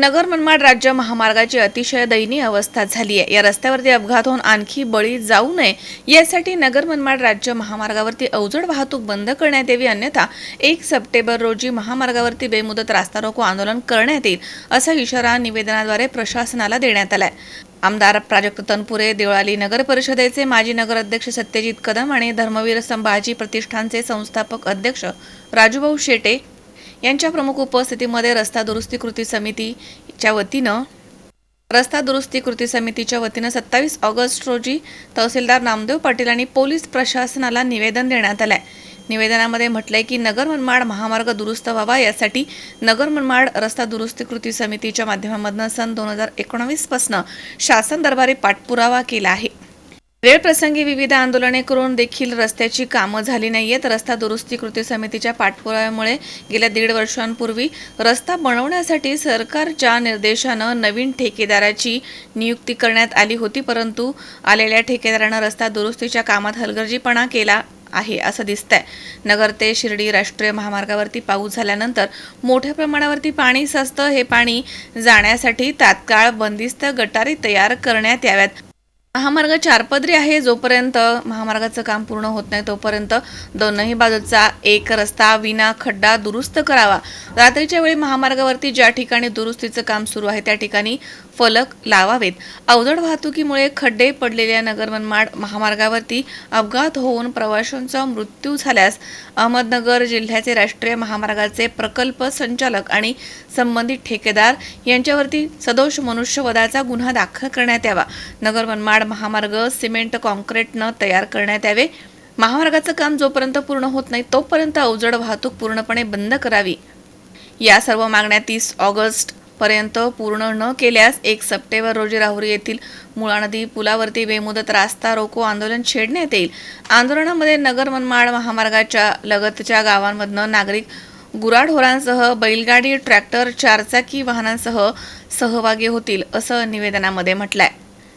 नगर मनमाड राज्य महामार्गाची अतिशय दयनीय अवस्था झाली आहे. या रस्त्यावरती अपघात होऊन आणखी बळी जाऊ नये. यासाठी नगर मनमाड राज्य महामार्गावरती अवजड वाहतूक बंद करण्यात यावी अन्यथा एक सप्टेंबर रोजी महामार्गावरती बेमुदत रास्ता रोको आंदोलन करण्यात येईल असा इशारा निवेदनाद्वारे प्रशासनाला देण्यात आलाय. आमदार प्राजक्त तनपुरे देवळाली नगर परिषदेचे माजी नगराध्यक्ष सत्यजित कदम आणि धर्मवीर संभाजी प्रतिष्ठानचे संस्थापक अध्यक्ष राजूभाऊ शेटे यांच्या प्रमुख उपस्थितीमध्ये रस्ता दुरुस्ती कृती समितीच्या वतीनं रस्ता दुरुस्ती कृती समितीच्या वतीनं सत्तावीस ऑगस्ट रोजी तहसीलदार नामदेव पाटील आणि पोलीस प्रशासनाला निवेदन देण्यात आलंय. निवेदनामध्ये म्हटलंय की नगर मनमाड महामार्ग दुरुस्त व्हावा यासाठी नगर मनमाड रस्ता दुरुस्ती कृती समितीच्या माध्यमामधनं सन दोन हजार एकोणावीस पासनं शासन दरबारी पाठपुरावा केला आहे. वेळ प्रसंगी विविध आंदोलने करून देखील रस्त्याची कामं झाली नाहीयेत. रस्ता दुरुस्ती कृती समितीच्या पाठपुराव्यामुळे गेल्या दीड वर्षांपूर्वी रस्ता बनवण्यासाठी सरकारच्या निर्देशानं नवीन ठेकेदाराची नियुक्ती करण्यात आली होती परंतु आलेल्या ठेकेदारानं रस्ता दुरुस्तीच्या कामात हलगर्जीपणा केला आहे असं दिसतंय. नगर ते शिर्डी राष्ट्रीय महामार्गावरती पाऊस झाल्यानंतर मोठ्या प्रमाणावरती पाणी साचतं. हे पाणी जाण्यासाठी तात्काळ बंदिस्त गटारी तयार करण्यात याव्यात. महामार्ग चारपदरी आहे जोपर्यंत महामार्गाचं काम पूर्ण होत नाही तोपर्यंत दोनही बाजूचा एक रस्ता विना खड्डा दुरुस्त करावा. रात्रीच्या वेळी महामार्गावरती ज्या ठिकाणी दुरुस्तीचं काम सुरू आहे त्या ठिकाणी फलक लावावेत. अवजड वाहतुकीमुळे खड्डे पडलेल्या नगरमनमाड महामार्गावरती अपघात होऊन प्रवाशांचा मृत्यू झाल्यास अहमदनगर जिल्ह्याचे राष्ट्रीय महामार्गाचे प्रकल्प संचालक आणि संबंधित ठेकेदार यांच्यावरती सदोष मनुष्यवधाचा गुन्हा दाखल करण्यात यावा. नगर मनमाड महामार्ग सिमेंट कॉन्क्रीटनं तयार करण्यात यावे. महामार्गाचं काम जोपर्यंत पूर्ण होत नाही तोपर्यंत अवजड वाहतूक पूर्णपणे बंद करावी. या सर्व मागण्या तीस ऑगस्ट पर्यंत पूर्ण न केल्यास एक सप्टेंबर रोजी राहुरी येथील मुळा नदी पुलावरती बेमुदत रास्ता रोको आंदोलन छेडण्यात येईल. आंदोलनामध्ये नगर मनमाड महामार्गाच्या लगतच्या गावांमधनं नागरिक गुराढोरांसह बैलगाडी ट्रॅक्टर चारचाकी वाहनांसह सहभागी होतील असं निवेदनामध्ये म्हटलंय.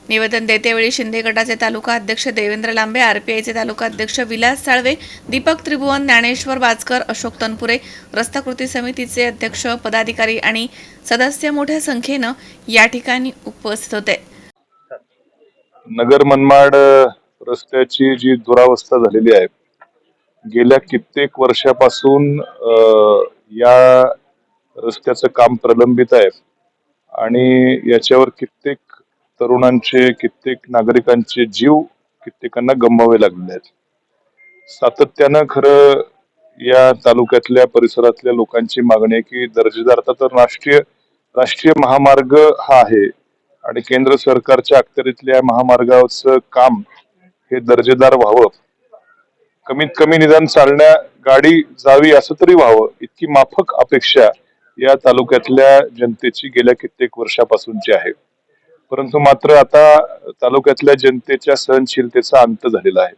निवेदन देतेवेळी शिंदे गटाचे तालुका अध्यक्ष देवेंद्र लांबे आरपीआयचे तालुका अध्यक्ष विलास साळवे दीपक त्रिभुवन ज्ञानेश्वर वाजकर अशोक तनपुरे रस्ता कृती समितीचे अध्यक्ष पदाधिकारी आणि सदस्य मोठ्या संख्येनं या ठिकाणी उपस्थित होते. नगर मनमाड रस्त्याची जी दुरावस्था झालेली आहे गेल्या कित्येक वर्षापासून या रस्त्याचं काम प्रलंबित आहे आणि याच्यावर कित्येक तरुणांचे कित्येक नागरिकांचे जीव कित्येकांना गमवावे लागले आहेत. सातत्यानं खरं या तालुक्यातल्या परिसरातल्या लोकांची मागणी आहे की दर्जेदार आता तर राष्ट्रीय राष्ट्रीय महामार्ग हा आहे आणि केंद्र सरकारच्या अखत्यारीतल्या महामार्गाचं काम हे दर्जेदार व्हावं. कमीत कमी निदान चालण्या गाडी जावी असं तरी व्हावं. इतकी माफक अपेक्षा या तालुक्यातल्या जनतेची गेल्या कित्येक वर्षापासूनची आहे. परंतु मात्र आता तालुक्यातल्या जनतेच्या सहनशीलतेचा अंत झालेला आहे.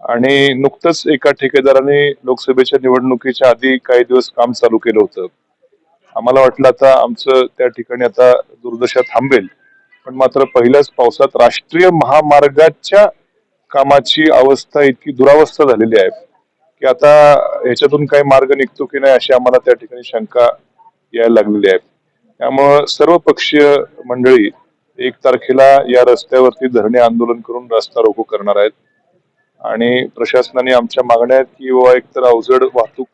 आणि नुकतंच एका ठेकेदाराने लोकसभेच्या निवडणुकीच्या आधी काही दिवस काम चालू केलं होतं. आम्हाला वाटलं आता आमचं त्या ठिकाणी आता दुर्दशा थांबेल. पण मात्र पहिल्याच पावसात राष्ट्रीय महामार्गाच्या कामाची अवस्था इतकी दुरावस्था झालेली आहे की आता ह्याच्यातून काही मार्ग निघतो की नाही अशी आम्हाला त्या ठिकाणी शंका यायला लागलेली आहे. त्यामुळं सर्व पक्षीय मंडळी एक तारखेला या रस्त्यावरती धरणे आंदोलन करून रस्ता रोको करणार आहेत. आणि प्रशासनाने आमच्या मागण्या आहेत की बाबा एकतर अवजड वाहतूक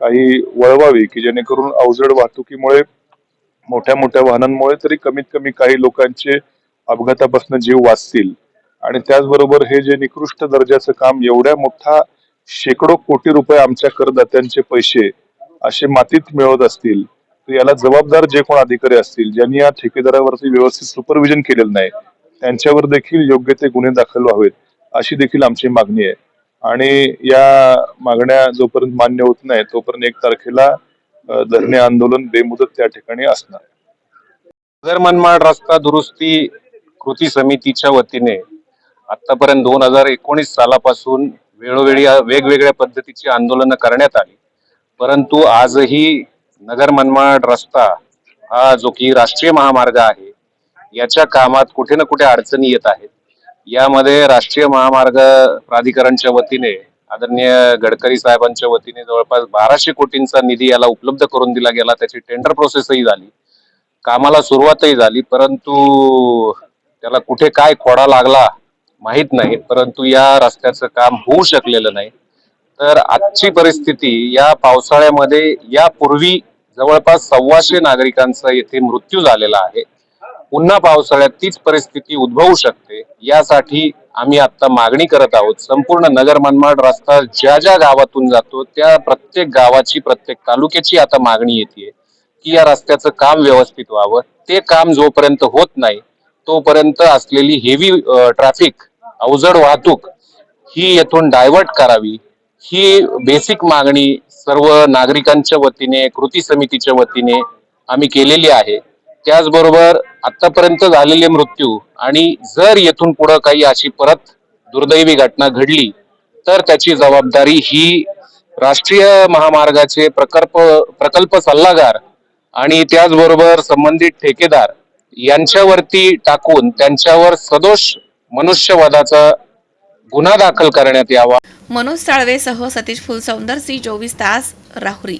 काही वळवावी की जेणेकरून अवजड वाहतुकीमुळे मोठ्या मोठ्या वाहनांमुळे तरी कमीत कमी काही लोकांचे अपघातापासून जीव वाचतील. आणि त्याचबरोबर हे जे निकृष्ट दर्जाचं काम एवढ्या मोठा शेकडो कोटी रुपये आमच्या करदात्यांचे पैसे असे मातीत मिळवत असतील तर याला जबाबदार जे कोण अधिकारी असतील ज्यांनी या ठेकेदारावरती व्यवस्थित सुपरविजन केलेलं नाही त्यांच्यावर देखील योग्य ते गुन्हे दाखल व्हावेत अशी देखील आमची मागणी आहे. आणि या मागण्या जोपर्यंत मान्य होत नाही तोपर्यंत एक तारखेला धरणे आंदोलन बेमुदत त्या ठिकाणी असणार. नगर मनमाड रस्ता दुरुस्ती कृती समितीच्या वतीने आतापर्यंत दोन हजार एकोणीस सालापासून वेळोवेळी वेगवेगळ्या पद्धतीची आंदोलनं करण्यात आली. परंतु आजही नगर मनमाड रस्ता हा जो की राष्ट्रीय महामार्ग आहे याच्या कामात कुठे ना कुठे अडचणी येत आहेत. यामध्ये राष्ट्रीय महामार्ग प्राधिकरणच्या वतीने आदरणीय गडकरी साहेबांच्या वतीने जवळपास बाराशे कोटींचा निधी याला उपलब्ध करून दिला गेला. त्याची टेंडर प्रोसेसही झाली. कामाला सुरुवातही झाली परंतु त्याला कुठे काय खोडा लागला माहीत नाही. परंतु या रस्त्याचं काम होऊ शकलेलं नाही. तर आजची परिस्थिती या पावसाळ्यामध्ये यापूर्वी जवळपास सव्वाशे नागरिकांचा येथे मृत्यू झालेला आहे. पुन्हा पावसाळ्यात तीच परिस्थिती उद्भवू शकते. यासाठी आम्ही आता मागणी करत आहोत. संपूर्ण नगर मनमाड रस्ता ज्या ज्या गावातून जातो त्या प्रत्येक गावाची प्रत्येक तालुक्याची आता मागणी येते की या रस्त्याचं काम व्यवस्थित व्हावं. ते काम जोपर्यंत होत नाही तोपर्यंत असलेली हेवी ट्रॅफिक अवजड वाहतूक ही येथून डायव्हर्ट करावी. ही बेसिक मागणी सर्व नागरिकांच्या वतीने कृती समितीच्या वतीने आम्ही केलेली आहे. त्याचबरोबर आतापर्यंत झालेले मृत्यू आणि जर येथून पुढे काही अशी परत दुर्दैवी घटना घडली तर त्याची जबाबदारी ही राष्ट्रीय महामार्गाचे प्रकल्प प्रकल्प सल्लागार आणि त्याचबरोबर संबंधित ठेकेदार यांच्यावरती टाकून त्यांच्यावर सदोष मनुष्यवादाचा गुन्हा दाखल करण्यात यावा. मनोज साळवेसह सतीश फुलसौंदर सी चोवीस तास राहुरी.